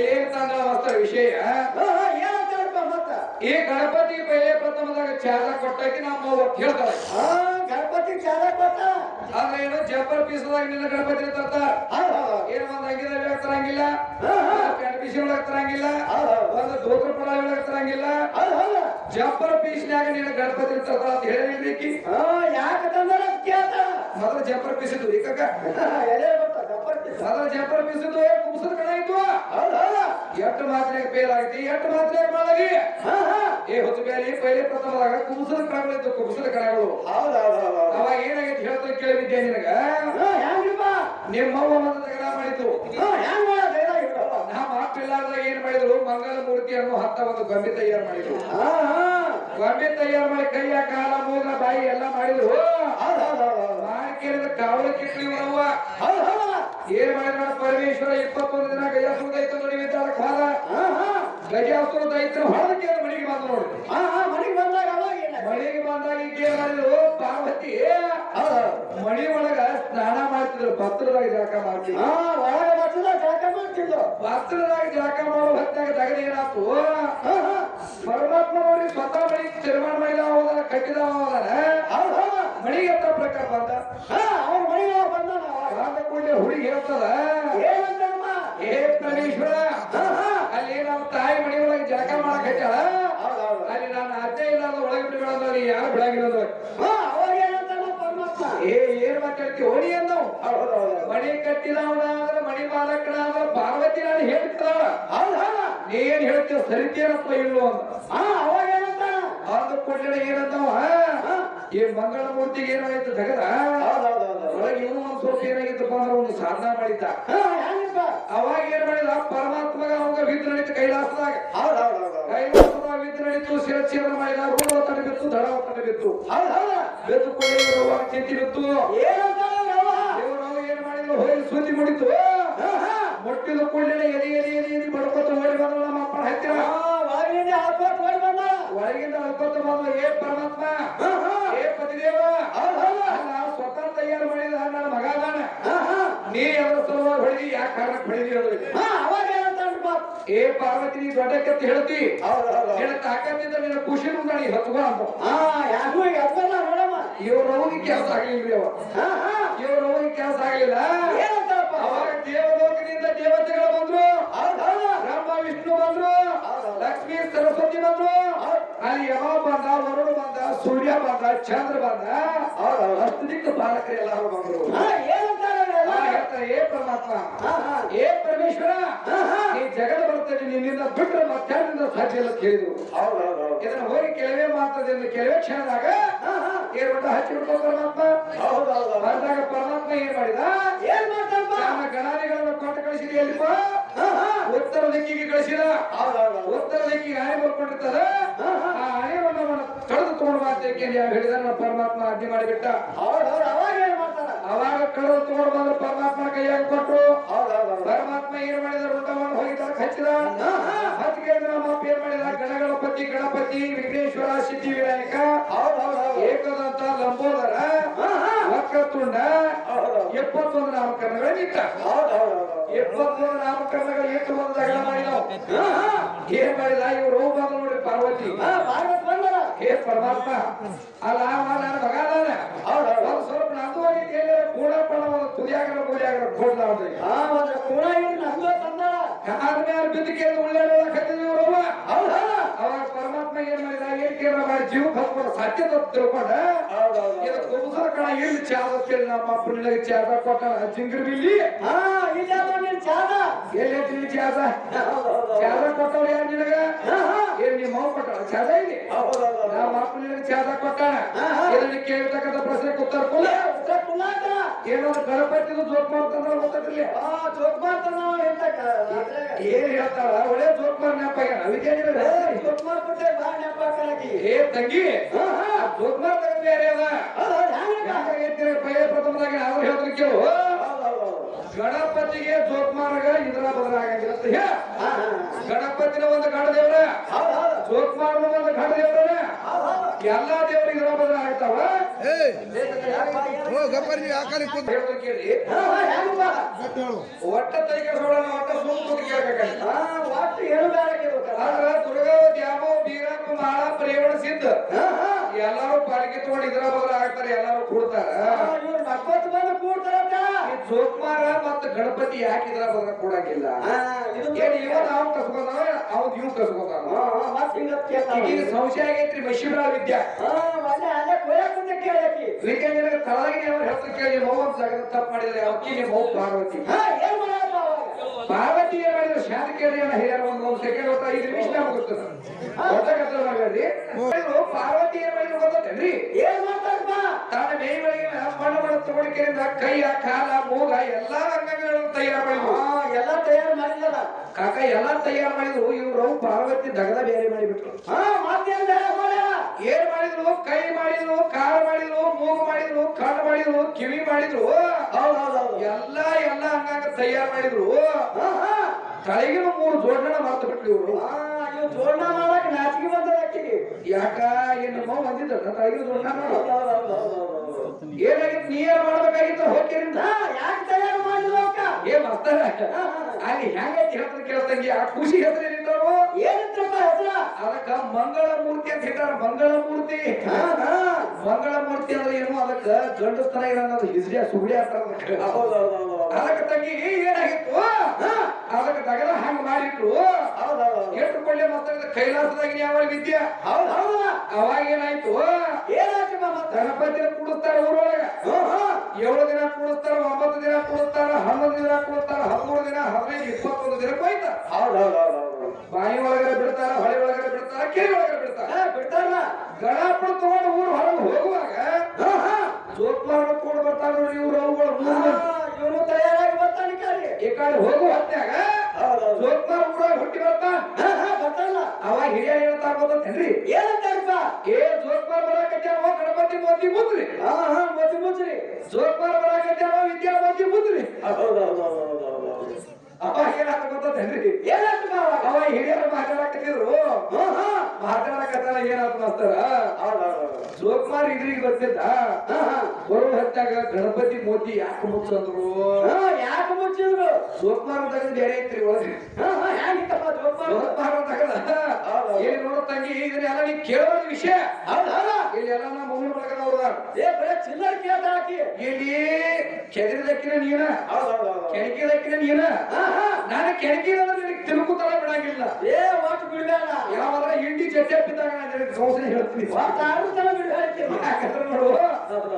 ಇಲ್ಲೇಂತಂದ್ರ ಮತ್ತ ವಿಷಯ? ಈ ಗಣಪತಿ ಪೈಲೆ ಪ್ರಥಮದಾಗ ಚಾಲ ಕೊಟ್ಟಾಕಿ ನಮ್ಮ ಅವತ್ತು ಹೇಳ್ತಾಳೆ ಗಣಪತಿ ಚಾಲ ಕೊಟ್ಟ. ಆದ್ರೆ ಏನು ಜಬ್ಬರ್ ಪೀಸದಾಗ ನಿನ್ನ ಗಣಪತಿ ತರ್ತಾರ ಏನು ಒಂದ್ ಅಂಗಿದಲ್ಲಿ ಒಳಗೆ ತರಂಗಿಲ್ಲ ಹಾ, ಹಾ. ಪ್ಯಾಂಟ್ ಪೀಸ್ ಒಳಗೆ ತರಂಗಿಲ್ಲ ಹೌದ್ ಹೌದ್. ಒಂದು ದೋತ್ರ ಪಡ ಒಳಗೆ ತರಂಗಿಲ್ಲ ಹೌದ್ ಹೌದ್. ಜಂಪರ್ ಪೀಸ್ನ್ಯಾಗ ನಿನ್ನ ಗಣಪತಿ ತರ್ತಾರ ಅಂತ ಹೇಳಿರ್ಬೇಕಿ ಹಾ, ಯಾಕ ತಂದಾರ ಅಂತ ಕೇಳ್ತಾರ. ಮೊದಲು ಜಬ್ಬರ್ ಪೀಸ್ ಇದ್ದು ಈ ಕಕ್ಕ. ಮೊದಲು ಜಂಪರ್ ಪೀಸ್ ಇದ್ದು ಕಣ ಇತ್ತು. ಎಷ್ಟು ಮಾತ್ರೆಗೆ ಫೇಲ್ ಆಗೈತಿ ಎಷ್ಟು ಹಾ, ಹಾ. ಏ ಹೊತ್ತು ಬೇಲಿ ಪೈಲೆ ಪ್ರಥಮದಾಗ ಕುಬ್ಸದ ಕಣಗಳಿತ್ತು ಕುಬ್ಸದ ಕಣಗಳು. ಅವಾಗ ಏನಾಗೈತಿ ಕೇಳಿದ್ದೆ ನಿನಗ? ನಿಮ್ಮವ್ವ? ನಮ್ಮ ಏನ್ ಮಾಡಿದ್ರು ಮಂಗಲ ಮೂರ್ತಿ ಅನ್ನೋ ಹತ್ತ ಒಂದು ಗೊಂಬೆ ತಯಾರು ಮಾಡಿದ್ರು. ಗೊಂಬೆ ತಯಾರು ಮಾಡಿ ಕೈಯ ಕಾಲ ಮೂಗ ಬಾಯಿ ಎಲ್ಲ ಮಾಡಿದ್ರು. ಮಾಡಿ ಕೇಳಿದ ಕಾವಲು ಕಿಟ್ಲಿ ಇವರವ್ವ ಹೌದ್ ಹೌದ್. ಏನ್ ಮಾಡಿದ ಪರಮೇಶ್ವರ ಇಪ್ಪತ್ತೊಂದು ದಿನ ಗಜಾಸುರ ದೈತ್ರ ನೋಡಿ ವಿಚಾರಕ್ಕೆ ಹೋದ. ಗಜಾಸುರ ದೈತ್ರ ಹೊರದಕ್ಕೆ ಮನೆಗೆ ಬಂದ ನೋಡಿ ಮನೆಗ್ ಬಂದಾಗ? ಮನೆಗೆ ಬಂದಾಗ ಏನ್ ಮಾಡಿದ್ರು ಪಾರ್ವತಿ. ಮಣಿ ಒಳಗ ಸ್ನಾನ ಮಾಡ್ತಿದ್ರು ಭಕ್ತರದಾಗ ಜಳಕ ಮಾಡ್ತಿದ್ರು ಹಾ, ಒಳಗೆ ಬರ್ತದ, ಜಳಕ ಮಾಡ್ತಿದ್ಲು. ಭಕ್ತರದಾಗ ಜಳಕ ಮಾಡೋ ಹೊತ್ತಾಗ ತಗದ ಏನಾಯ್ತು. ಪರಮಾತ್ಮ ಅವ್ರಿಗೆ ಸ್ವತಃ ಮಣಿ ನಿರ್ಮಾಣ ಮಾಡಿದ ಹೋದ ಕಟ್ಟಿದ ಹೋದ. ಮಣಿಗೆ ಅಂತ ಪ್ರಕಾರ ಬಂದ ಹಾ, ಅವ್ರ ಮಣಿ ಅವ ಬಂದಾನ ಅವಾಗ. ಬಂದ ಕೂಡಲೇ ಹುಡುಗಿ ಹೇಳ್ತದ? ಏ ಹಾ. ಅಲ್ಲಿ ನಮ್ಮ ತಾಯಿ ಮಣಿ ಒಳಗೆ ಜಳಕ ಮಾಡಕ್ ಹಚ್ಚಾಳ. ಅಲ್ಲಿ ನಾನು ಅಜ್ಜ ಇಲ್ಲ ಒಳಗೆ ಬಿಡಬೇಡ ನೀ ಯಾರು ಬಿಡಂಗಿಲ್ಲ? ಏ ಏನ್ ಮಾತಾಡ್ತಿ ಹೋಳಿ ಅಂದವ್ ಮಣಿ ಹೌದ್ ಅವನ ಅಂದ್ರೆ ಮಣಿ ಮಾಲಕನ ಅಂದ್ರೆ ಪಾರ್ವತಿ ನಾನು ಹೇಳ್ತಾಳ. ನೀ ಏನ್ ಹೇಳ್ತೀವ ಸರಿತೇನಪ್ಪ ಇಲ್ಲು ಅಂತ ಹಾ, ಅವಾಗ ಏನಂತ ಅಂದ ಕೂಡಲೇ ಏನಂದವ ಹಾ. ಈ ಮಂಗಳ ಮೂರ್ತಿಗೆ ಏನಾಯ್ತು ಜಗದ ಹೌದ್. ಇವನು ಒಂದ್ ಸ್ವಲ್ಪ ಏನಾಗಿತ್ತಪ್ಪ ಅಂದ್ರೆ ಒಂದು ಸಾಧನ ಮಾಡಿದ್ದ? ಅವಾಗ ಏನ್ ಮಾಡಿದ ಪರಮಾತ್ಮಗ ಅವಾಗ ವಿದ್ ನಡೀತು ಕೈಲಾಸದಾಗ. ಕೈಲಾಸದಾಗ ವಿದ್ ನಡೀತು ಶಿರಚ್ಛೇದನ ಮಾಡಿದ ರೂಢ ಒತ್ತಡ ಬಿತ್ತು ದಡ ಒತ್ತಡ ಬಿತ್ತು. ಬೆತ್ತು ಚಿಂತಿ ಬಿತ್ತು ಏನ್ ಮಾಡಿದ್ರು ಹೋಗಿ ಸುದ್ದಿ ಮುಡಿತು. ಮುಟ್ಟಿದ ಕೂಡಲೇ ಎದೆ ಎದೆ ಎದೆ ಎದೆ ಬಡ್ಕೊತ ಓಡಿ ಬಂದ್ರು ನಮ್ಮ ಅಪ್ಪನ ಹತ್ತಿರ ಹಾ, ಒಳಗಿಂದ ಹಾಕ್ಕೊಟ್ ಓಡಿ ಬಂದ. ಒಳಗಿಂದ ಅಳ್ಕೊತ ಬಂದ ಏ ಪರಮಾತ್ಮ. ಏ ಪತಿದೇವ ಸ್ವತಃ ತಯಾರು ಮಾಡಿದ ನನ್ನ ಮಗ ಅದಾನ. ನೀ ಅವರ ಸಲುವಾಗಿ ಹೊಡೆದಿ ಯಾಕೆ ಕಾರಣಕ್ಕೆ ಹೊಡೆದಿ ಅದು ಹಾ, ಅವಾಗ? ಏ ಪಾರ್ವತಿ ನೀ ದೊಡ್ಡಕ್ಕೆ ಹೇಳ್ತಿ. ನಿನ್ನ ತಾಕತ್ತಿಂದ ನಿನ್ನ ಖುಷಿ ಮುಂದಾಡಿ ಹತ್ಕೋ ಅಂತ ಯಾಕೂ ಹತ್ಕೊಂಡ ನೋಡಮ್ಮ. ಇವ್ರ ಕೆಲಸ ಹಾ. ಇವ್ರ ಕೆಲಸ ಆಗ್ಲಿಲ್ಲ ಏನಂತಾನಪ್ಪ? ಅವಾಗ ದೇವಲೋಕದಿಂದ ದೇವತೆಗಳು ಬಂದ್ರು ಹೌದ್ ಹೌದ್. ಬ್ರಹ್ಮ ವಿಷ್ಣು ಬಂದ್ರು ಹೌದು. ಲಕ್ಷ್ಮೀ ಸರಸ್ವತಿ ಬಂದ್ರು. ಅಲ್ಲಿ ಯಮ ಬಂದ ವರುಣ ಬಂದ ಸೂರ್ಯ ಬಂದ ಚಂದ್ರ ಬಂದ. ಅಷ್ಟು ದಿಕ್ಕ ಬಾಲಕರು ಎಲ್ಲರೂ ಬಂದ್ರು ಏ ಪರಮಾತ್ಮ ಹಾ, ಹಾ. ಏ ಪರಮೇಶ್ವರ ಹಾ, ಹಾ. ನೀ ಜಗದ ಬರ್ತದೆ ನಿನ್ನಿಂದ ಬಿಟ್ಟರೆ ಮತ್ತಾರಿಂದ ಸಾಧ್ಯ ಇಲ್ಲ ಕೇಳಿದ್ರು. ಇದನ್ನ ಹೋಗಿ ಕೆಲವೇ ಮಾತದೆ ಕೆಲವೇ ಕ್ಷಣದಾಗ ಹಾ, ಹಾ. ಏನ್ ಬಿಟ್ಟ ಹಚ್ಚಿ ಬಿಡ್ಕೋ ಪರಮಾತ್ಮ. ಬಂದಾಗ ಪರಮಾತ್ಮ ಏನ್ ಮಾಡಿದ ಏನ್ ಮಾಡ್ತಾನ ನಮ್ಮ ಗಣಾದಿಗಳನ್ನು ಕೊಟ್ಟು ಕಳಿಸಿದ ಎಲ್ಲಿಪ್ಪ ಹಾ, ಹಾ. ಉತ್ತರ ದಿಕ್ಕಿಗೆ ಕಳಿಸಿದ. ಉತ್ತರ ದಿಕ್ಕಿಗೆ ಆನೆ ಬರ್ಕೊಂಡಿರ್ತದ. ಆ ಆನೆಯನ್ನು ಕಳೆದು ತಗೊಂಡು ಮಾಡ್ತೇಕೆ ಯಾವ ಹೇಳಿದ, ನಮ್ಮ ಪರಮಾತ್ಮ ಅಜ್ಞೆ ಮಾಡಿಬಿಟ್ಟ. ಅವಾಗ ಕಳೆದು ತಗೊಂಡು ಬಂದ್ರೆ ಪರಮಾತ್ಮ ಕೈಯಾಗ ಹೌದ್ ಪರಮಾತ್ಮ ಏನ್ ಮಾಡಿದ? ಊಟವನ್ನು ಹೋಗಿದಾಗ ಹಚ್ಚಿದ. ಹಚ್ಚಿಗೆ ನಮ್ಮ ಅಪ್ಪ ಏನ್ ಮಾಡಿದ? ಗಣಗಣಪತಿ, ಗಣಪತಿ, ವಿಘ್ನೇಶ್ವರ ಸಿದ್ಧಿ ವಿನಾಯಕ ಏಕದಂತ ಲಂಬೋದರ ಎಪ್ಪತ್ತೊಂದು ನಾಮಕರಣಗಳು ನಿಂತ. ಹೌದ್ ಹೌದ್ ಹೌದ್ ಹೌದ್ ಎಪ್ಪತ್ತೊಂದು ನಾಮಕರಣಗಳು ಎಷ್ಟು ಒಂದು ದಗಡ ಮಾಡಿದವು ಏನ್ ಮಾಡಿದ ಇವ್ರು ಬಂದು ನೋಡಿ ಪಾರ್ವತಿ. ಹಾ ಪರಮಾತ್ಮ ಅಲ್ಲ ನಾನು ಮಗ ಅದಾನ ಒಂದ್ ಸ್ವಲ್ಪ ನಂದು ಹೋಗಿ ಕೂಡ ಪಣ ಒಂದು ತುದಿಯಾಗರ ತುದಿಯಾಗರ ಕೊಡ್ದ ಅವ್ರಿಗೆ ಕೂಡ ಇವ್ರು ನಮ್ದು ತಂದಳ. ಕಾಲ ಮೇಲೆ ಬಿದ್ದಕ್ಕೆ ಉಳ್ಳಾಡ ಕತ್ತಿದ್ರು ಹೌದ್ ಹೌದ್ ಅವಾಗ ಪರಮಾತ್ಮ ಏನ್ ಮಾಡಿದ? ಏನ್ ಜೀವ ಕಲ್ಕೊಂಡು ಸತ್ಯ ತಿಳ್ಕೊಂಡ ಇದು ಕುಬುಸರ ಕಣ? ಇಲ್ಲಿ ಚಾದ ಕೇಳಿ ನಮ್ಮ ಚಾದ ಕೊಟ್ಟ ಜಿಂಗರ್ ಬಿಲ್ಲಿ? ಹಾ ಇಲ್ಲ ನೀನ್ ಚಾದ. ಎಲ್ಲೇ ಚಾದ ಹೌದ್ ಹೌದ್ ಹೌದ್ ಚಾದ ಕೊಟ್ಟವ್ರು ಯಾರು ನಿನಗ ಹಾ ಹಾ ಏನ್ ನಿಮ್ಮ ಅವ್ವ ಕೊಟ್ಟಳ ಚಾದ ಇಲ್ಲಿ ಹೌದ್ ಹೌದ್ ಹೌದ್ ನಮ್ಮ ಅಪ್ಪ ನಿನಗೆ ಚಾದ ಕೊಟ್ಟಾನ ಹಾ, ಹಾ. ಇದನ್ನ ಕೇಳ್ತಕ್ಕಂಥ ಪ್ರಶ್ನೆಗೆ ಉತ್ತರ ಗಣಪತಿದು ಜೋಕ್ ಗೊತ್ತಿರ್ಲಿ ಆ, ಜೋಕ್ ಮಾಡ್ತಾನ. ಏನ್ ಹೇಳ್ತಾಳ ಒಳ್ಳೆ ಜೋಕ್ ಮಾಡಿ ಅದಕ್ಕೆ ಏ, ಜೋಕ್ ಮಾಡ್ಬಿಟ್ಟೆ ಬಾ. ಏ ತಂಗಿ. ಜೋಕ್ ಮಾಡ್ದಾಗ ಬೇರೆ ಅದ ಹ್ಯಾಂಗಕ್ಕ? ಯಾಕಾಗೈತಿ ಪೈಲೆ ಪ್ರಥಮದಾಗ ನಾವು ಹೇಳ್ತೀನಿ ಕೇಳು. ಗಣಪತಿಗೆ ಜೋಕ್ಮಾರ್ಗ ಇದರ ಬದಲಾಗಿರುತ್ತೆ ಅಂತ ಹೇಳ. ಗಣಪತಿನ ಒಂದು ಗಣ ದೇವ್ರ. ಜೋಕ್ಮಾರ್ನ ಒಂದು ಗಣ ದೇವ್ರ ಹೌದ್ ಹೌದ್. ಎಲ್ಲಾ ದೇವ್ರ ಇದರ ಬದಲ ಆಗ್ತಾವ ಏಯ್. ಯಾಕ್ ಓ ಗಪ್ಪರ್ ನೀವು ಆ ಕಡೆ ಕೂತ್. ಹೇಳ್ತೀನಿ ಕೇಳಿ. ಹಾ, ಹಾ, ಒಟ್ಟ ಒಟ್ಟ ಏನು ಆದ್ರ ದುರ್ಗಾವ ದ್ಯಾಮೋ ಬೀರಪ್ಪ ಮಾಳ ಪ್ರೇವಣ ಸಿದ್ಧ. ಹಾ, ಹಾ. ಎಲ್ಲಾರು ಪಾಲಿಕೆ ತಗೊಂಡು ಇದರ ಬದಲಾಗ್ತಾರೆ ಎಲ್ಲಾರು ಕೂಡ್ತಾರ. ಹಾ, ಜೋಕ್ಮಾರ ಮತ್ತು ಗಣಪತಿ ಯಾಕಿದ್ರ ಇದ್ರ ಕೊಡಂಗಿಲ್ಲ? ನಾವು ಅವ್ನ್ ಇವ್. ಈಗ ಸಂಶಯ ಆಗೈತ್ರಿ ಮಶಿಬ್ರಾಳ ವಿದ್ಯಾ. ವಿವೇಕಾನಂದ ತಳಗಿ ಅವ್ರು ಹೇಳ್ತಾ ಕೇಳಿ ಮೌ ಅಂತ ಜಗದ ತಪ್ಪು ಮಾಡಿದ್ರೆ ಅವಕ್ಕಿ ನಿಮ್ಮ ಮೌ ಪಾರ್ವತಿ? ಪಾರ್ವತಿ ಏನ್ ಮಾಡಿದ್ರು? ಶಾಂತಿ ಕೇಳಿ ಅನ್ನ ಒಂದು ಒಂದು ಸೆಕೆಂಡ್ ಹೊತ್ತ ಐದು ನಿಮಿಷ ಹೇಳಿದ್ರು, ಪಾರ್ವತಿ ಏನ್ ಮಾಡಿದ್ರು ಗೊತ್ತೇನ್ರಿ ಏನ್ ಮಾಡ್ತಾರಪ್ಪ? ತಾನ ಮೇಯಿ ಒಳಗಿನ ಮಣ್ಣು ಮಣ್ಣು ತಗೊಂಡಿಕೆಯಿಂದ ಕೈಯ ಕಾಲ ಮೂಗ ಎಲ್ಲಾ ಅಂಗಗಳನ್ನು ತಯಾರು ಮಾಡಿದ್ರು. ಎಲ್ಲ ತಯಾರು ಮಾಡಿದಲ್ಲ ಕಾಕ ಎಲ್ಲಾ ತಯಾರು ಮಾಡಿದ್ರು. ಇವರು ಪಾರ್ವತಿ ದಗದ ಬೇರೆ ಮಾಡಿಬಿಟ್ರು? ಏನ್ ಮಾಡಿದ್ರು? ಕೈ ಮಾಡಿದ್ರು ಕಾಲು ಮಾಡಿದ್ರು ಮೂಗು ಮಾಡಿದ್ರು ಕಣ್ಣು ಮಾಡಿದ್ರು ಕಿವಿ ಮಾಡಿದ್ರು. ಹೌದ್ ಹೌದ್ ಹೌದು. ಎಲ್ಲಾ ಎಲ್ಲಾ ಅಂಗಾಂಗ ತಯಾರು ಮಾಡಿದ್ರು. ತಳಗಿನ ಮೂರು ಜೋಡಣ ಮರ್ತು ಬಿಟ್ರು ಇವ್ರು ಜೋಡ್ನ ಮಾಡಕ್ ನಾಚಿಕೆ ಬಂದ ಆಕಿಗೆ. ಯಾಕ? ಏನ್ ನಮ್ಮ ಬಂದಿದ್ದ? ಹೌದ್ ಹೌದ್. ಏನಾಗಿತ್ತು? ನೀ ಏನ್ ಮಾಡ್ಬೇಕಾಗಿತ್ತು? ಹೋಗ್ತಿರಿಂದ? ಯಾಕೆ ತಯಾರು ಮಾಡಿಲ್ಲ ಅಕ್ಕ? ಏ ಬರ್ತಾರ. ಅಲ್ಲಿ ಹೆಂಗೈತಿ ಹೇಳ್ತಾರೆ ಕೇಳ್ತಂಗಿ? ಆ ಖುಷಿ ಹೆಸರು ಏನಿದ್ದಾರು ಏನಿತ್ತಪ್ಪ ಹೆಸರ? ಅದಕ್ಕ ಮಂಗಳ ಮೂರ್ತಿ ಅಂತ ಹೇಳ್ತಾರ. ಮಂಗಳ ಮೂರ್ತಿ. ಮಂಗಳ ಮೂರ್ತಿ ಅಂದ್ರೆ ಏನು? ಅದಕ್ಕ ಗಂಡಸ್ತನ ಇರೋದು ಹಿಸ್ರಿಯ ಸುಗುಡಿ ಅಂತಾರ ಅದಕ್ಕ. ತಂಗಿ ಏನಾಗಿತ್ತು ಅದಕ್ಕೆ ತಗದ ಹಂಗ ಮಾಡಿಟ್ರು ಎಷ್ಟು ಕೊಳ್ಳೆ ಮಾತಾಡಿದ ಕೈಲಾಸದಾಗ ಯಾವ ವಿದ್ಯೆ. ಅವಾಗ ಏನಾಯ್ತು ಮತ್ತೆ? ಗಣಪತಿನ ಕೂಡಿಸ್ತಾರ ಊರೊಳಗ. ಏಳು ದಿನ ಕೂಡಿಸ್ತಾರ ಒಂಬತ್ತು ದಿನ ಕೂಡಿಸ್ತಾರ ಹನ್ನೊಂದು ದಿನ ಕೂಡಿಸ್ತಾರ ಹದಿಮೂರು ದಿನ ಹದಿನೈದು ಇಪ್ಪತ್ತೊಂದು ದಿನ ಹೋಯ್ತಾರ. ಬಾಯಿ ಒಳಗಡೆ ಬಿಡ್ತಾರ ಹೊಳೆ ಒಳಗಡೆ ಬಿಡ್ತಾರ ಕೆರೆ ಒಳಗಡೆ ಬಿಡ್ತಾರ ಬಿಡ್ತಾರ ಗಣಪ ಗಣಪನ ತಗೊಂಡು ಊರು ಹೊರಗೆ ಹೋಗುವಾಗ. ಜೋತ್ಮಾರ ಕೂಡ ಬರ್ತಾರ ನೋಡಿ ಇವ್ರು ಅವುಗಳು ಇವ್ನು ತಯಾರಾಗಿ ಬರ್ತಾನೆ ಕಾಡಿಗೆ ಕಡೆ. ಈ ಕಡೆ ಹೋಗು ಹೊತ್ತಾಗ ಹೌದ್ ಕೂಡ ಹುಟ್ಟಿ ಬರ್ತಾನ ಹಾ, ಬರ್ತಾರಲ್ಲ? ಅವಾಗ ಹಿರಿಯ ಹೇಳ್ತಾ ಗೊತ್ತೇನ್ರಿ ಏನಂತಾರಪ್ಪ? ಏ ಜೋತ್ಮಾರ ಬರಾಕತ್ಯಾವ ಗಣಪತಿ ಮೋದಿ ಮುದ್ರಿ ಹಾ, ಹಾ, ಮೋದಿ ಮುಚ್ಚ್ರಿ. ಜೋತ್ಮಾರ ಬರಾಕತ್ಯಾವ ವಿದ್ಯಾ ಮೋದಿ ಮುದ್ರಿ ಹೌದ್ ಅವಾಗ ಏನಾತ ಗೊತ್ತೇನ್ರಿ ಏನಾಯ್ತಪ್ಪ ಅವ ಹಿರಿಯರು ಮಾತಾಡಕತ್ತಿದ್ರು. ಮಾತಾಡಕತ್ತಾರ ಏನಾತ ಮಾಸ್ತಾರ. ಜೋತ್ಮಾರ್ ಇದ್ರಿಗೆ ಬರ್ತಿದ್ದ. ಬರೋ ಹೊತ್ತಾಗ ಗಣಪತಿ ಮೋತಿ ಯಾಕೆ ಮುಚ್ಚಂದ್ರು ಯಾಕೆ ಮುಚ್ಚಿದ್ರು? ಸೋಕ್ಮಾರ್ ತೆಗೆದು ಬೇರೆ ಐತ್ರಿ ಒಳಗೆ ತೆಗೆದ ಹೌದು. ಏನ್ ನೋಡ ತಂಗಿ ಇದನ್ನೆಲ್ಲ ನೀ ಕೇಳೋ ವಿಷಯ ಹೌದ್ ಹೌದಾ? ಇಲ್ಲಿ ಎಲ್ಲ ನಮ್ಮ ಮಗನ ಬಳಗದವ್ರದ ಏ, ಬರೇ ಚಿಲ್ಲರ್ ಕೇಳ್ತಾಳ ಹಾಕಿ ಇಲ್ಲಿ ಕೆದರಿದಕ್ಕಿನ ನೀನ. ಕೆಣಕಿದಕ್ಕಿನ ನೀನ ಹಾ. ನಾನು ಕೆಣಕಿದ ನಿನಗೆ ಬಿಡಂಗಿಲ್ಲ ಏ, ಒಟ್ಟು ಬಿಡಬೇಡ ಯಾವಾಗ ಹಿಂಡಿ ಜಡ್ಡೆ ಬಿದ್ದಾಗ ನಾನು ನಿನಗೆ ಕೌನ್ಸಿಲಿಂಗ್ ಹೇಳ್ತೀನಿ ಒಟ್ಟು ಆರು ತನ ಬಿಡ್ಬೇಡಕ್ಕೆ. ಯಾಕಂದ್ರೆ ನೋಡು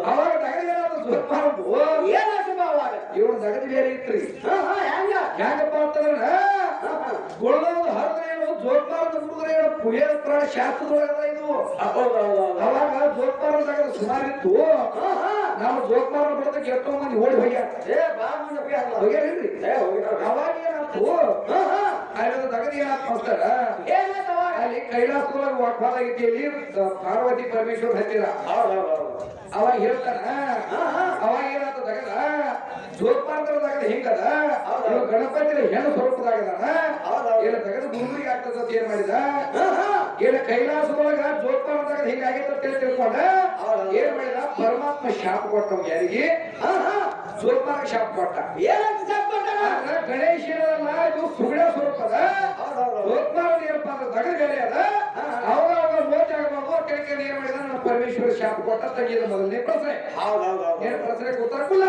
ಅವಾಗ ದಗದಿಗೇನಾದ್ರು ಜೋತ್ಮಾರದ್ದು ಏನಾಯ್ತಪ್ಪ ಅವಾಗ? ಇವಳು ನಗದಿ ಬೇರೆ ಇತ್ರಿ ಹಾ, ಹಾ, ಹೆಂಗ? ಹೆಂಗಪ್ಪ ಅಂತಂದ್ರ ಹಾ. ಹರಿದ್ರೆ ಜೋತ್ಮಾರದ ಪುಳಿಯೋದ ಪ್ರಾಣ ಶಾಸ್ತ್ರದೊಳಗದ ಇದು. ಅವಾಗ ಜೋತ್ಮಾರ ದಗದ ಸುಮಾರಿತ್ತು ಹಾ, ಹಾ. ನಮ್ಮ ಜೋತ್ಮಾರ ಬಿಡದಕ್ಕೆ ಎಷ್ಟೋ ಮಂದಿ ಓಡಿ. ಹೋಗ್ಯಾರೇನ್ರಿ. ಅವಾಗ ಏನಾಯ್ತು ಹಾ, ಹಾ. ಅಲ್ಲಿ ದಗದಿ ಏನಾಯ್ತು ಅವಾಗ? ಅಲ್ಲಿ ಕೈಲಾಸದೊಳಗೆ ಇಲ್ಲಿ ಪಾರ್ವತಿ ಪರಮೇಶ್ವರ್ ಹತ್ತಿರ ಅವಾಗ ಹೇಳ್ತಾನ ಅವಾಗ ಏನಾತ ತಗದ? ಹೆಂಗದ ತಗದ ಹಿಂಗದ? ಇವ ಗಣಪತಿ ಹೆಣ್ಣು ಸ್ವರೂಪದಾಗದಾನ? ಏನ ತಗದ ಗುರುವಿಗೆ ಆಗ್ತದ ಏನ್ ಮಾಡಿದ? ಏನ ಕೈಲಾಸದೊಳಗ ಜೋತ್ಪಾನ ತಗದ ಹಿಂಗಾಗೈತೆ ಅಂತ ತಿಳ್ಕೊಂಡ? ಏನ್ ಮಾಡಿದ? ಪರಮಾತ್ಮ ಶಾಪ ಕೊಟ್ಟ ಯಾರಿಗೆ? ಜೋತ್ಪಾನ ಶಾಪ ಕೊಟ್ಟ. ಏನಂತ ಆದ್ರೆ ಗಣೇಶನಲ್ಲ ಇದು ಸುಗುಣ ಸ್ವರೂಪದ ಜೋತ್ಪಾನ ಏನಪ್ಪಾ ಅಂದ್ರೆ ತಗದ ಗಣೆ ಅದ. ಅವಾಗ ಅವಾಗ ಮೋಚ ಆಗಬಾರ್ದು ಕೆಳಗೆ ಏನ್ ಮಾಡಿದ ನನ್ನ ಪರಮೇಶ್ವರ ಶಾಪ ಕೊಟ್ಟ ತೆಗಿದ ಮೊದಲನೇ ಪ್ರಶ್ನೆ ಏನ್ ಪ್ರಶ್ನೆ ಗೊತ್ತಾಗಲ್ಲ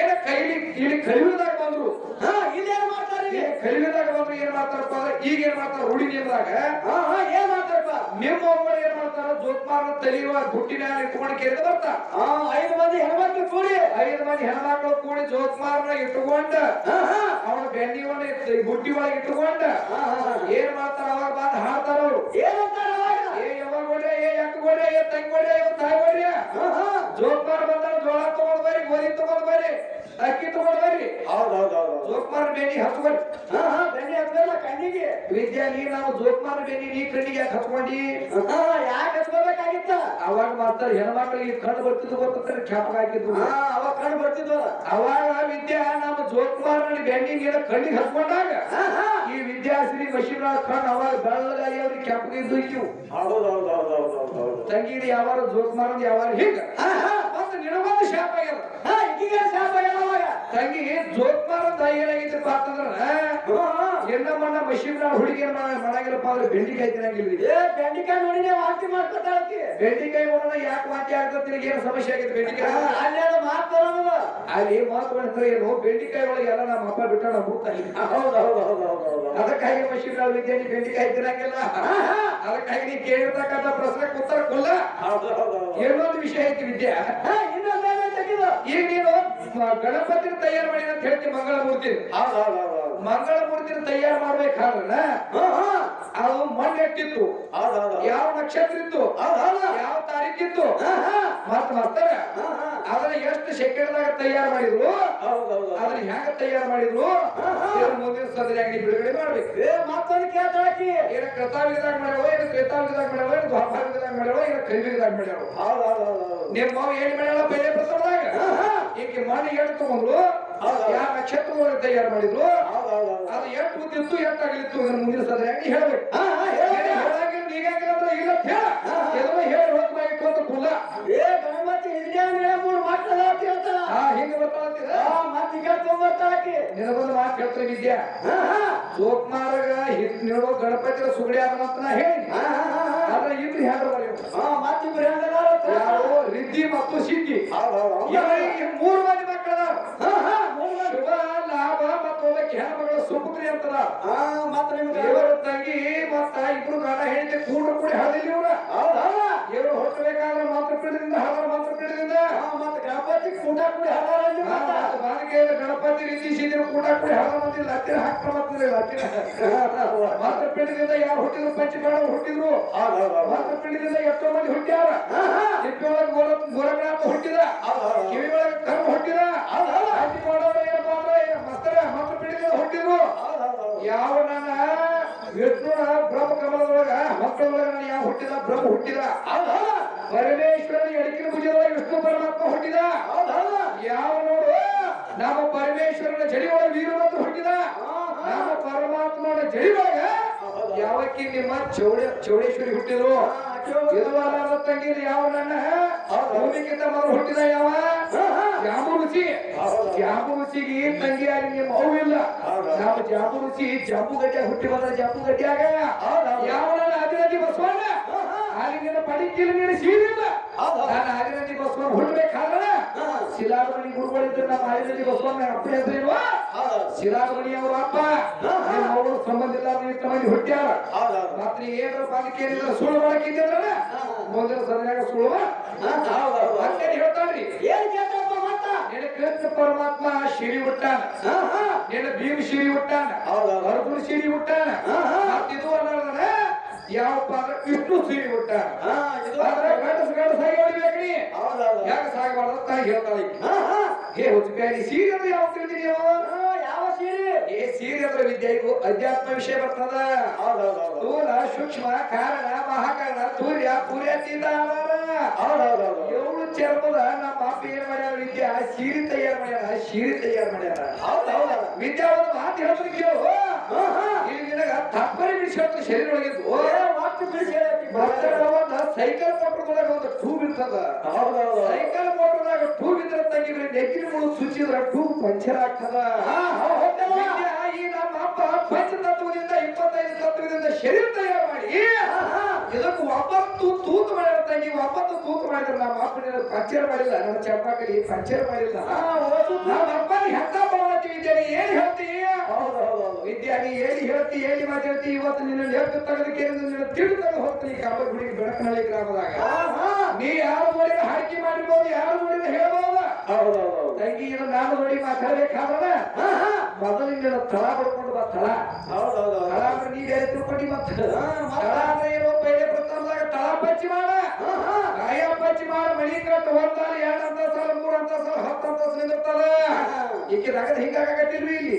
ಏನ ಕೈಲಿ ಇಲ್ಲಿ ಕಲಿಯುವುದಾಗ ಬಂದ್ರು? ಕಲಿಯುವುದಾಗ ಬಂದ್ರು ಏನ್ ಮಾಡ್ತಾರಪ್ಪ ಅಂದ್ರೆ ಈಗ ಏನ್ ಮಾಡ್ತಾರ ನಿಯಮದಾಗ? ಹಾ ಹಾ ಏನ್ ಮಾಡ್ತಾರಪ್ಪ? ನಿಮ್ಮ ಒಬ್ಬರು ಏನ್ ಮಾಡ್ತಾರ ಜೋತ್ಮಾರ ತಲಿಯುವ ಗುಟ್ಟಿನ ಇಟ್ಕೊಂಡು ಕೇಳಿದ ಬರ್ತಾ. ಹಾ ಐದು ಮಂದಿ ಹೆಣ್ಮಕ್ಳು ಕೂಡಿ. ಐದು ಮಂದಿ ಹೆಣ್ಮಕ್ಳು ಕೂಡಿ ಜೋತ್ಮಾರನ ಇಟ್ಟುಕೊಂಡ ಹಾ ಹಾ. ಒಳಗೆ ಗುಟ್ಟಿ ಒಳಗೆ ಇಟ್ಟುಕೊಂಡ. ಏನ್ ಮಾಡ್ತಾರ ಅವಾಗ ಬಂದ್ ಹಾಡ್ತಾರ. ಅವ್ರು ಏನಂತಾರ ಅವಾಗ ಏ ಯಾವಾಗ ಗೊಡ್ರೆ ಏ ಯಾಕೆ ಗೊಡ್ರೆ ಏ ತಂಗಿ ಗೊಡ್ರೆ ಏ ತಾಯಿ ಗೊಡ್ರೆ ಹಾ ಹಾ ಜೋತ್ಮಾರ ಬಂದಾರ ಜೋಳ ತಗೊಂಡ್ ಬರ್ರಿ ಗೋಧಿ ತಗೊಂಡ್ ಬರ್ರಿ ಅಕ್ಕಿ ತಗೊಂಡ್ ಬರ್ರಿ ಹೌದು ಬೆನ್ನಿ ಹತ್ತು ಬರ್ರಿ ಹಾ ಹಾ ಬೆನ್ನಿ ಹತ್ತಲ್ಲ ಕಣ್ಣಿಗೆ. ವಿದ್ಯಾ ನೀ ನಾವು ಜೋತ್ಮಾರ ಬೆನಿ ನೀ ಕಣ್ಣಿಗೆ ಯಾಕೆ ಹತ್ಕೊಂಡಿ? ಹಾ ಯಾಕೆ ಹಚ್ಕೋಬೇಕಾಗಿತ್ತ ಅವಾಗ ಮಾತ್ರ ಹೆಣ್ಮಕ್ಳಿಗೆ ಕಣ್ಣು ಬರ್ತಿದ್ದು ಗೊತ್ತಿರ್ತಾರೆ ಖ್ಯಾಪಕ ಹಾಕಿದ್ರು ಹಾ ಅವಾಗ ಕಣ್ಣು ಬರ್ತಿದ್ವಲ್ಲ ಅವಾಗ ವಿದ್ಯಾ ನಮ್ಮ ಜೋತ್ಮಾರ ಬೆನ್ನಿಗೆ ಕಣ್ಣಿಗೆ ಹತ್ಕೊಂಡಾಗ ಹಾ ಹಾ. ಈ ವಿದ್ಯಾಶ್ರೀ ಮಶೀನ ಕಣ್ಣು ಅವಾಗ ಬೆಳ್ಳಗಾಗಿ ಅವ್ರಿಗೆ ಕೆಂಪಗೆ ಇದ್ದು ಇಕ್ಕಿವು ಹೌದು ಹೌದು ಹೌದು ಹೌದು ತಂಗಿದು ಯಾವಾರ ಜೋತ್ಮಾರದ ಯಾವಾರ ಹಿಂಗ. ಹಾ ಹಾ. ಮತ್ತೆ ನಿನಗೊಂದು ಶಾಪ ಆಗ್ಯದ ಹಾ ಈಗೀಗ ಶಾಪ ಆಗ್ಯಾವ ಅವಾಗ ತಂಗಿ ಜೋತ್ಮಾರದ ಏನಾಗೈತಪ್ಪ ಅಂತಂದ್ರ ಮಣ್ಣ ಮಶೀನ ಹುಡುಗಿ ಮಾಡಾಗಿಲ್ಲಪ್ಪ ಅಂದ್ರೆ ಬೆಂಡಿಕಾಯಿ ತಿನ್ನಂಗಿಲ್ರಿ. ಏ ಬೆಂಡಿಕಾಯಿ ನೋಡಿ ನೀವು ವಾಂತಿ ಮಾಡ್ಕೊತಾಳಕಿ ಬೆಂಡಿಕಾಯಿ ಮಾಡೋಣ ಯಾಕೆ ವಾಂತಿ ಆಗ್ತದೆ ಏನು ಸಮಸ್ಯೆ ಆಗಿತ್ತು ಬೆಂಡಿಕಾಯಿ? ಅಲ್ಲಿ ಅದು ಮಾತು ಬರೋದು ಅಲ್ಲಿ ಮಾತುಗಳ ಏನು ಬೆಂಡಿಕಾಯಿ ಒಳಗೆ ಎಲ್ಲ ನಮ್ಮ ಅಪ್ಪ ಬಿಟ್ಟ ನಾವು ಬಿಡ್ತಾನೆ ಹೌದು ಹೌದು ಹೌದು ಹೌದು ಅದಕ್ಕಾಗಿ ಮಶೀನ್ ವಿದ್ಯಾರ್ಥಿ ಬೆಂಡಿಕಾಯಿ ತಿನ್ನಂಗಿಲ್ಲ? ಅದಕ್ಕಾಗಿ ನೀವು ಕೇಳಿರ್ತಕ್ಕಂಥ ಪ್ರಶ್ನೆ ಉತ್ತರ ಕೊಲ್ಲ ಏನೊಂದು ವಿಷಯ ಐತಿ ವಿದ್ಯಾ? ಹಾ ಇನ್ನೊಂದು ಏನ್ ಈಗ ನೀನು ಗಣಪತಿನ ತಯಾರು ಮಾಡಿ ಅಂತ ಹೇಳ್ತಿ ಮಂಗಳ ಮೂರ್ತಿ ಮಂಗಳ ಮೂರ್ತಿ ತಯಾರು ಮಾಡ್ಬೇಕಾದ್ರ ಹಾ ಹಾ. ಅದು ಮಣ್ಣು ಎಟ್ಟಿತ್ತು ಹೌದು ಹೌದು ಯಾವ ನಕ್ಷತ್ರ ಇತ್ತು? ಯಾವ ತಾರೀಕಿತ್ತು ಹಾ ಹಾ. ಮತ್ ಮತ್ತಾರ ಹಾ ಹಾ. ಅದನ್ನ ಎಷ್ಟು ಸೆಕೆಂಡ್ದಾಗ ತಯಾರು ಮಾಡಿದ್ರು? ಅದನ್ನ ಹೆಂಗ ತಯಾರು ಮಾಡಿದ್ರು? ಮುಂದಿನ ಸದರಿಯಾಗಿ ಬಿಡುಗಡೆ ಮಾಡ್ಬೇಕು. ಮತ್ತೊಂದು ಕೇಳ್ತಾಕಿ ಏನ ಕೃತಾವಿದಾಗ ಮಾಡ್ಯಾವ ಏನು ಕ್ರೇತಾವಿದಾಗ ಮಾಡ್ಯಾವ ಏನು ದ್ವಾಪಾರದಾಗ ಮಾಡ್ಯಾವ ಏನು ಕೈವಿದಾಗ ಮಾಡ್ಯಾವ ನಿಮ್ಮ ಮಾವ ಏನ್ ಮಾಡ್ಯಾಳ ಬೇರೆ ಪ್ರಸವದಾಗ ಈಗ ಮಾಡಿ ಎಷ್ಟು ತಗೊಂಡ್ರು ಯಾವ ನಕ್ಷತ್ರ ತಯಾರು ಮಾಡಿದ್ರು? ಅದು ಎಷ್ಟು ಉದ್ದಿತ್ತು ಎಷ್ಟು ಆಗಲಿತ್ತು? ಮುಂದಿನ ಸದರಿಯಾಗಿ ಹೇಳ್ಬೇಕು. ನಿನಗೊಂದು ಮಾತು ಹೇಳ್ತಾರೆ ವಿದ್ಯಾ. ಸೋಕ್ಮಾರಗ ಹಿಟ್ ನೀಡೋ ಗಣಪತಿಯ ಸುಗಡಿ ಆಗಂತ ನಾ ಹೇಳಿ. ಆದ್ರೆ ಇಬ್ರು ಹೆಂಡ್ರು ಬರೀ ಹಾ ಮತ್ತಿಬ್ರು ಹೆಂಗದಾರ ಯಾವ ರಿದ್ದಿ ಮತ್ತು ಸಿದ್ಧಿ ಇವರಿಗೆ ಮೂರು ಮಂದಿ ಮಕ್ಕಳ. ಶುಭ ಲಾಭ ಮತ್ತು ಒಬ್ಬಕ್ಕೆ ಹೆಣ್ಮಗಳು ಸುಪುತ್ರಿ ಅಂತದ ಹಾ ಮತ್ತೆ ನಿಮ್ಗೆ ಇವರು ತಂಗಿ ಮತ್ತ ಇಬ್ರು ಗಂಡ ಹೆಂಡತಿ ಕೂಡು ಕೂಡಿ ಹಳದಿಲ್ಲ ಇವ್ರ. ಇವರು ಹೊಟ್ಟಬೇಕಾದ್ರೆ ಮಾತ್ರ ಪೀಠದಿಂದ ಹಳದ ಮಾತ್ರ ಪೀಠದಿಂದ ಹಾ ಮತ್ತೆ ಗಣಪತಿ ಕೂಟ ಕೂಡ ಹದಾರ ಅಲ್ಲಿ ಹಾ, ಮತ್ತೆ ಮತ್ತು ಗಣಪತಿ ರೀತಿ ಕೂಡ ಯಾರು ಹುಟ್ಟಿದ್ರು? ಪಂಚಬೇಡ ಹುಟ್ಟಿದ್ರು. ಮಾತ್ರ ಎಷ್ಟೋ ಮಂದಿ ಹುಟ್ಟ್ಯಾರ. ತಿಪ್ಪಿಯೊಳಗೆ ಮೂಲ ಹುಟ್ಟಿದ. ಕಿವಿ ಒಳಗೆ ಕರ್ಮ ಹುಟ್ಟಿದ. ಮಾಡೋರು ಏನಪ್ಪಾ ಹುಟ್ಟಿದ್ರು. ಯಾವ ನನ್ನ ವಿಷ್ಣುನ ಬ್ರಹ್ಮ ಕಮಲದೊಳಗ, ಮಕ್ಕಳೊಳಗ ನಾನು ಯಾವ ಹುಟ್ಟಿದ? ಬ್ರಹ್ಮ ಹುಟ್ಟಿದ. ಪರಮೇಶ್ವರನ ಎಡಕಿನ ಭುಜದೊಳಗೆ ವಿಷ್ಣು ಪರಮಾತ್ಮ ಹುಟ್ಟಿದ. ಯಾವ ನೋಡು? ನಮ್ಮ ಪರಮೇಶ್ವರನ ಜಡಿ ಒಳಗೆ ವೀರಭದ್ರ ಹುಟ್ಟಿದ ನಮ್ಮ ಪರಮಾತ್ಮನ ಜಡಿ ಒಳಗ ಯಾವಕ್ಕಿ ನಿಮ್ಮ ಚೌಡ ಚೌಡೇಶ್ವರಿ ಹುಟ್ಟಿದ್ರು ಇದು ಅಲ್ಲ ತಂಗಿ ಯಾವ ನನ್ನ? ಭೂಮಿಗಿಂತ ಮಾರು ಹುಟ್ಟಿದ ಯಾವ? ಜಾಬು ರುಚಿ ಜಾಬು ರುಚಿಗೆ ತಂಗಿಯಾಗಿ ನಿಮ್ಮ ಅವು ಇಲ್ಲ. ನಮ್ಮ ಜಾಬು ರುಚಿ ಜಾಂಬು ಗಡ್ಡೆ ಹುಟ್ಟಿ ಬಂದ ಜಾಂಬು ಗಟ್ಟಿಯಾಗ ಯಾವ ನನ್ನ ಅಭಿವೃದ್ಧಿ ಬಸವಣ್ಣ? ಅಲ್ಲಿ ನಿನ್ನ ಪಡಿಕಿಲ್ಲ ನೀನು ಸೀರಿಲ್ಲ ನಾನು ಆದಿರಾಜಿ ಬಸವಣ್ಣ ಹುಡ್ಬೇಕಾದ್ರೆ ಶಿಲಾಮಣಿ ಗುರುಗಳಿದ್ರೆ ನಮ್ಮ ಆದಿರಾಜಿ ಬಸವಣ್ಣ ಅಪ್ಪ ಹೆಸರೇನು ಶಿಲಾಮಣಿ ಅವರ ಅಪ್ಪ ಅವರು ಸಂಬಂಧ ಇಲ್ಲ ಇಷ್ಟ ಮಂದಿ ಹುಟ್ಟ್ಯಾರ ರಾತ್ರಿ ಏನಾರ ಪಾಲಿಕೆ ಏನಿಲ್ಲ ಸುಳ್ಳು ಮಾಡಕ್ಕಿದ್ದಲ್ಲ ಮುಂದಿನ ಸದನಾಗ ಸುಳ್ಳು ಮತ್ತೆ ಹೇಳ್ತಾನ್ರಿ ಏನ್ ಕೇಳ್ತಾರಪ್ಪ ಮತ್ತ? ನಿನ್ನ ಕೃಷ್ಣ ಪರಮಾತ್ಮ ಶಿರಿ ಹುಟ್ಟಾನ. ನಿನ್ನ ಭೀಮ್ ಶಿರಿ ಹುಟ್ಟಾನ. ಅರ್ಜುನ ಶಿರಿ ಹುಟ್ಟಾನ ಮತ್ತಿದು ಅನ್ನೋದನ್ನ ಯಾವಪ್ಪ ಅಂದ್ರೆ ವಿಷ್ಣು ಸಿರಿ ಹುಟ್ಟಾನ ಹಾ ಇದು ಆದ್ರೆ ಗಂಡಸ ಗಂಡಸಾಗಿ ಹೊಡಿಬೇಕ್ರಿ. ಹೌದು ಹೌದು ಯಾಕೆ ಸಾಗಬಾರ್ದು ಅಂತ ಹೇಳ್ತಾಳೆ ಹಾ ಹಾ. ಹೇ ಹುಚ್ಚುಕಾಯಿ ಸೀರೆ ಅಂದ್ರೆ ಯಾವ ಯಾವ ಸೀರೆ? ಏ ಸೀರೆ ಅಂದ್ರೆ ವಿದ್ಯೆ ಇದು ಅಧ್ಯಾತ್ಮ ವಿಷಯ ಬರ್ತದ. ಸ್ಥೂಲ ಸೂಕ್ಷ್ಮ ಕಾರಣ ಮಹಾಕಾರಣ ತೂರ್ಯ ಪೂರ್ಯಾತೀತ ಹೌದೌದೌದು. ಏಳು ಚರ್ಮದ ನಮ್ಮ ಅಪ್ಪ ಏನ್ ಮಾಡ್ಯಾರ ವಿದ್ಯಾ? ಸೀರೆ ತಯಾರು ಮಾಡ್ಯಾರ ಸೀರೆ ತಯಾರು ಮಾಡ್ಯಾರ. ವಿದ್ಯಾ ಒಂದು ಮಾತು ಹೇಳೋದಕ್ಕೆ ಕೇಳು. ಇಲ್ಲಿ ನಿನಗ ತಪ್ಪರಿ ಬಿಡಿಸ್ಕೊಳ್ತ ಶರೀರ ಒಳಗಿದ್ದು ಬಿಡಿಸಿ ಸೈಕಲ್ ಮೋಟರ್ದಾಗ ಒಂದು ಟ್ಯೂಬ್ ಇರ್ತದ ಹೌದೌದು. ಸೈಕಲ್ ಮೋಟರ್ದಾಗ ಟ್ಯೂಬ್ ಇದ್ರ ತಂಗಿದ್ರೆ ನೆಕ್ಕಿನ ಮುಳು ಸುಚ್ಚಿದ್ರ ಟ್ಯೂಬ್ ಪಂಚರ್ ಆಗ್ತದ. ಹಾ ಹೌದಲ್ಲ ವಿದ್ಯಾ, ಈ ನಮ್ಮ ಅಪ್ಪ ಪಂಚತತ್ವದಿಂದ ಇಪ್ಪತ್ತೈದು ತತ್ವದಿಂದ ಶರೀರ ತಯಾರು ಮಾಡಿ. ಇದಕ್ಕೆ ಒಬ್ಬತ್ತು ತೂತು ಮಾಡ್ಯಾರ ತಂಗಿ ಒಬ್ಬತ್ತು ತೂತು ಮಾಡಿದ್ರು. ನಮ್ಮ ಅಪ್ಪನ ಪಂಚರ್ ಮಾಡಿಲ್ಲ ನನ್ನ ಚಪ್ಪಾಕಲಿ ಪಂಚರ್ ಮಾಡಿಲ್ಲ. ನಮ್ಮ ಅಪ್ಪನ ವಿದ್ಯಾ ನೀ ಏನ್ ಹೇಳ್ತಿ? ಹೌದೌದೌದು ವಿದ್ಯಾ ನೀ ಏನ್ ಹೇಳ್ತಿ ಏನು ಮಾತಾಡ್ತಿ? ಇವತ್ತು ನಿನ್ನ ಲೆಕ್ಕ ತೆಗೆದು ಕೇಳಿದ್ರೆ ನಿನ್ನ ತಿಳಿದು ತೆಗೆದು ಹೋಗ್ತೀನಿ ಈ ಕಾಂಬ ಗುಡಿಗೆ ಬೆಳಕನಹಳ್ಳಿ ಗ್ರಾಮದಾಗ ನೀ ಯಾರು ನೋಡಿದ್ರೆ ಹಾಕಿ ಮಾಡಿರ್ಬೋದು ಯಾರು ನೋಡಿದ್ರೆ ಹೇಳ್ಬೋದ? ತಂಗಿ ಇದು ನಾನು ನೋಡಿ ಮಾತಾಡ್ಬೇಕಾದ್ರ ಮೊದಲು ನಿನ್ನ ತಳ ಬಡ್ಕೊಂಡು ಬಾ ತಳ ಅಂದ್ರೆ ನೀ ಬೇರೆ ತಿಳ್ಕೊಂಡಿ ಮತ್ತೆ ತಳ ಅಂದ್ರೆ ಏನೋ ಬೇರೆ ತಳ ಪಚ್ಚಿ ಮಾಡ. ಗಾಯ ಪಚ್ಚಿ ಮಾಡ. ಕಟ್ಟು ಒಂದಾಲ ಎರಡು ಅಂತ ಸಾಲ ಮೂರ್ ಅಂತ ಸಲ ಹತ್ತು ಅಂತ ನಿಂದಿರ್ತದ ಈಕೆ ತಗದ್ ಹಿಂಗಾಗತ್ತಿಲ್ರಿ ಇಲ್ಲಿ?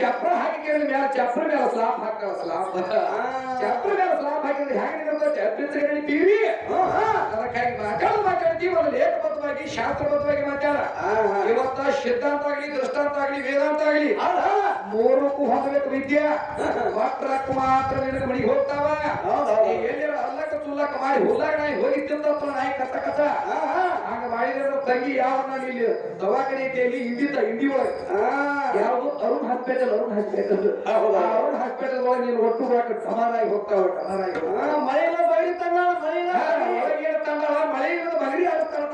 ಚಪ್ರ ಹಾಕಿ ಕೇಳಿ ಮ್ಯಾಲ ಚಪ್ರ ಮೇಲೆ ಸ್ಲಾಪ್ ಹಾಕ ಸ್ಲಾಪ್ ಚಪ್ರ ಮೇಲೆ ಸ್ಲಾಪ್ ಹಾಕಿದ್ರೆ ಹೆಂಗ್ ನಿಂದಿರ್ತದೆ ಚಪ್ರ ಹೇಳಿದ್ದೀವಿ ಅದಕ್ಕಾಗಿ ಮಾತಾಡ ಮಾತಾಡ್ತೀವಿ ಒಂದು ಲೇಖಬದ್ಧವಾಗಿ ಶಾಸ್ತ್ರಬದ್ಧವಾಗಿ ಮಾತಾಡ ಇವತ್ತ ಸಿದ್ಧಾಂತ ಆಗ್ಲಿ ದೃಷ್ಟಾಂತ ಆಗ್ಲಿ ವೇದಾಂತ ಆಗ್ಲಿ. ಮೂರಕ್ಕೂ ಹೊಂದಬೇಕು ವಿದ್ಯೆ. ಮಕ್ಕಳಕ್ಕ ಮಾತ್ರ ನಿನಗೆ ಮನೆಗೆ ಹೋಗ್ತಾವ? ಎಲ್ಲಾರ ಅಲ್ಲಕ್ಕ ತುಲ್ಲಕ್ಕ ಮಾಡಿ ಹುಲ್ಲಾಗ ನಾಯಿ ಹೋಗಿ ತಿಂದ ನಾಯಿ ಕತ್ತ ಕತ್ತ ಹಂಗ ಮಾಡಿದ್ರು ತಂಗಿ ಯಾವ ನಾನು ಇಲ್ಲಿ ದವಾಖಾನೆ ಐತಿ ಅಲ್ಲಿ ಇಂಡಿತ ಇಂಡಿ ಒಳಗೆ ಯಾವುದು? Arun hospital Arun hospital. Arun hospital ಒಳಗೆ ನೀನು ಒಟ್ಟು ಬಾಕ ಟಮಾರಾಗಿ ಹೋಗ್ತಾವ ಟಮಾರಾಗಿ ಮಳೆಯಲ್ಲ ಬೈತಾನ ಮಳೆಯಲ್ಲ ಮಳೆಯಿಂದ ಬಗರಿ ಆಡಿಸ್ತಾನ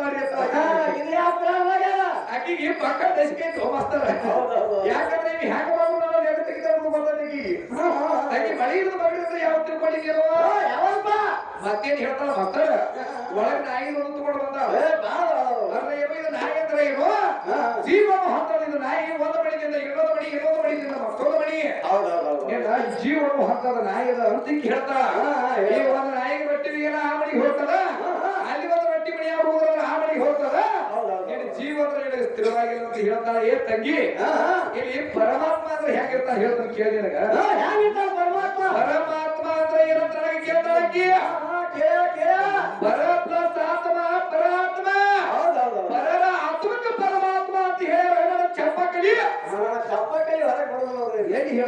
ಇದು ಆಕಿಗೆ ಪಕ್ಕ ದಶಕೆ ತೋಮಸ್ತಾರ. ಯಾಕಂದ್ರೆ ನೀವು ಹ್ಯಾಂಗ ಮಾಡ್ಬೋದು ಅನ್ನೋದು ಎಲ್ಲಿ ತೆಗಿತಾರ ಬರ್ತದೆ ಮಳಿ ಯಾವ ಯಾವಪ್ಪ ಮತ್ತೇನ್ ಹೇಳ್ತಾಳ ಮಾಸ್ತರ ಒಳಗೆ ನಾಯಿ ತಗೊಂಡು ಬಂದ ಇದು ನಾಯಿ ಅಂದ್ರೆ ಏನು? ಜೀವನ ಹಂತದ ಇದು ನಾಯಿ ಒಂದು ಇನ್ನೊಂದು ಇನ್ನೊಂದು ಮತ್ತೊಂದು ಜೀವನ ಹಂತದ ನಾಯಿ ಅದ ಅಂತ ಹಿಂಗ್ ಹೇಳ್ತಾಳ. ಈ ಒಂದು ನಾಯಿಗೆ ಬಟ್ಟಿ ಏನ ಆ ಮಣಿಗೆ ಹೋಗ್ತದ? ಅಲ್ಲಿ ಒಂದು ಬಟ್ಟಿ ಮಣಿ ಯಾವ ಹೋದ್ರೆ ಆ ಮನೆಗೆ ಹೋಗ್ತದ? ಜೀವನ ನಿನಗೆ ಸ್ಥಿರವಾಗಿಲ್ಲ ಅಂತ ಹೇಳ್ತಾಳೆ ಏ ತಂಗಿ ಇಲ್ಲಿ ಪರಮಾತ್ಮ ಅಂದ್ರೆ ಹೇಗಿರ್ತಾ ಹೇಳ್ತಾನೆ ಕೇಳಿ ನಿನಗ. ಹೆಂಗಿರ್ತಾನ ಪರಮಾತ್ಮ? ಪರಮಾತ್ಮ ಅಂದ್ರೆ ಏನಂತ ನನಗೆ ಪರಮಾತ್ಮ ಆಕಿ ಕೇಳ ಕೇಳ. ಪರ ಪ್ಲಸ್ ಆತ್ಮ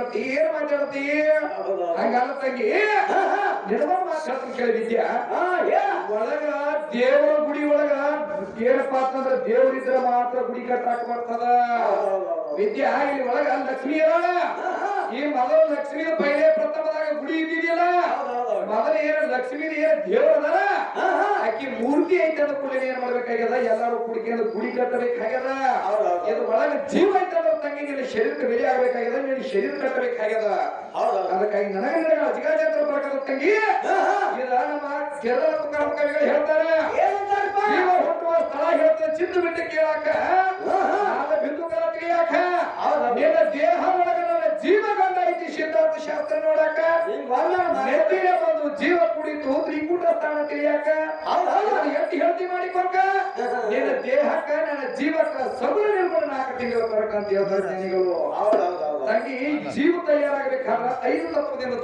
ನೋಡ್ರಿ ಏನ್ ಮಾತಾಡ್ತಿ. ಹಂಗಲ್ಲ ತಂಗಿ ನಿರ್ಮಲ ಮಾತಾಡ್ತೀನಿ ಕೇಳಿ ವಿದ್ಯಾ ಒಳಗ ದೇವರ ಗುಡಿ ಒಳಗ ಏನಪ್ಪಾ ಅಂತಂದ್ರ ದೇವರಿದ್ರ ಮಾತ್ರ ಗುಡಿ ಕಟ್ಟಾಕ ಬರ್ತದ. ವಿದ್ಯಾ ಇಲ್ಲಿ ಒಳಗ ಲಕ್ಷ್ಮಿ ಅದಾಳ. ಈ ಮೊದಲು ಲಕ್ಷ್ಮೀ ಪೈಲೆ ಪ್ರಥಮದಾಗ ಗುಡಿ ಇದ್ದಿದೆಯಲ್ಲ ಮೊದಲ ಏನ ಲಕ್ಷ್ಮೀ ಏನ ದೇವ್ರ ಅದಾರ ಆಕಿ ಮೂರ್ತಿ ಐತೆ ಅಂದ ಕೂಡಲೇ ಏನ್ ಮಾಡ್ಬೇಕಾಗ್ಯದ? ಎಲ್ಲಾರು ಕುಡಿಕೊಂಡು ಗುಡಿ ಕಟ್ಟಬೇಕಾಗ್ಯದ. ಇದು ಒಳಗ ಜೀವ ಐತೆ ಅನ್ನೋ ತಂಗಿ ನಿನ್ನ ಶರೀರಕ್ಕೆ ಬೆಲೆ ಆಗ್ಬೇಕಾಗ್ಯದ? ನಿನ್ನ ಶರೀರ ಕಟ್ಟಬೇಕಾಗ್ಯದ. ಅದಕ್ಕಾಗಿ ನನಗೆ ಅಜಗಾಜಾತ್ರ ಪ್ರಕಾರ ತಂಗಿ. ಇದ ನಮ್ಮ ಕೇರಳ ಕವಿಗಳು ಹೇಳ್ತಾರೆ. ಹುಟ್ಟುವ ಸ್ಥಳ ಹೇಳ್ತಾರೆ ಚಿಂತು ಬಿಟ್ಟು ಕೇಳಾಕ. ಬಿಂದು ಕಲ. ನಿನ್ನ ದೇಹ ಒಳಗ ಜೀವ ಐತಿ ಸಿದ್ಧಾಂತ ಶಾಸ್ತ್ರ ನೋಡಕ. ನೆತ್ತಿಗೆ ಬಂದು ಜೀವ ಕುಡಿತು ತ್ರಿಕೂಟ ಸ್ಥಾನ ತಿಳಿಯಾಕ? ಎತ್ತಿ ಹೇಳ್ತಿ ಮಾಡಿಕೊಡ್ಕ ನಿನ್ನ ದೇಹಕ್ಕ ನನ್ನ ಜೀವಕ್ಕ ಸಗುಣ ನಿರ್ಮಾಣ ನಾಲ್ಕು ತಿಂಗಳು ಅಂತ ಹೇಳ್ತಾರೆ ಜ್ಞಾನಿಗಳು ಹೌದೌದೌದು. ತಂಗಿ ಜೀವ ತಯಾರಾಗಬೇಕಾದ್ರ ಐದು ತತ್ವದಿಂದ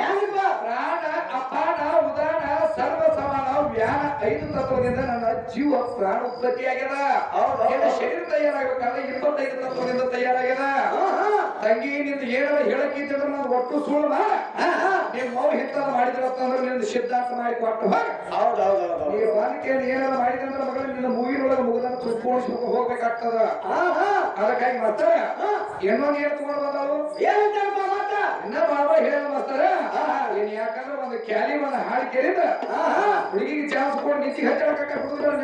ಹೆಂಗಪ್ಪ? ಪ್ರಾಣ ಅಪಾನ ಉದಾನ ಸರ್ವ ಸಮಾನ ವ್ಯಾನ ಐದು ತತ್ವದಿಂದ ನನ್ನ ಜೀವ ಪ್ರಾಣ ಉತ್ಪತ್ತಿಯಾಗ್ಯದ ಹೌದು. ನಿನ್ನ ಶರೀರ ತಯಾರಾಗಬೇಕಾದ್ರೆ ಇಪ್ಪತ್ತೈದು ತತ್ವದಿಂದ ತಯಾರಾಗ್ಯದ. ತಂಗಿ ನಿಂದ ಏನಾದ್ರು ಹೇಳಕ್ಕಿದ್ರೆ ನಾನು ಒಟ್ಟು ಸುಳ್ಳ. ನಿಮ್ಮ ಮೌ ಹಿತ್ತದ ಮಾಡಿದ್ರತ್ತಂದ್ರೆ ನಿನ್ನ ಸಿದ್ಧಾರ್ಥ ಮಾಡಿ ಕೊಟ್ಟು ಹೌದು ಹೌದು ಹೌದೌದೌದು. ಈಗ ಬಾಲಿಕೆ ಏನಾರ ಮಾಡಿದಂದ್ರೆ ಮಗಳ ನಿನ್ನ ಮೂಗಿನೊಳಗೆ ಮುಗದನ್ನ ತುಪ್ಪಿಸ್ಬೇಕು ಹೋಗ್ಬೇಕಾಗ್ತದ. ಅದಕ್ಕಾಗಿ ಮಾಡ್ತಾರೆ ಇನ್ನೊಂದು ಏನ್ ತಗೊಂಡು ಬಂದವು ಮಾತ? ಇನ್ನ ಬಾಬಾ ಹೇಳ ಮಾಸ್ತರ ಹಾ. ಏನ್ ಯಾಕಂದ್ರೆ ಒಂದು ಕ್ಯಾಲಿ ಒಂದು ಹಾಡು ಕೇಳಿದ. ಹುಡುಗಿಗೆ ಚಾನ್ಸ್ ಕೊಟ್ಟು ನಿಂತಿ ಮಾರ ಹುಡುಗರ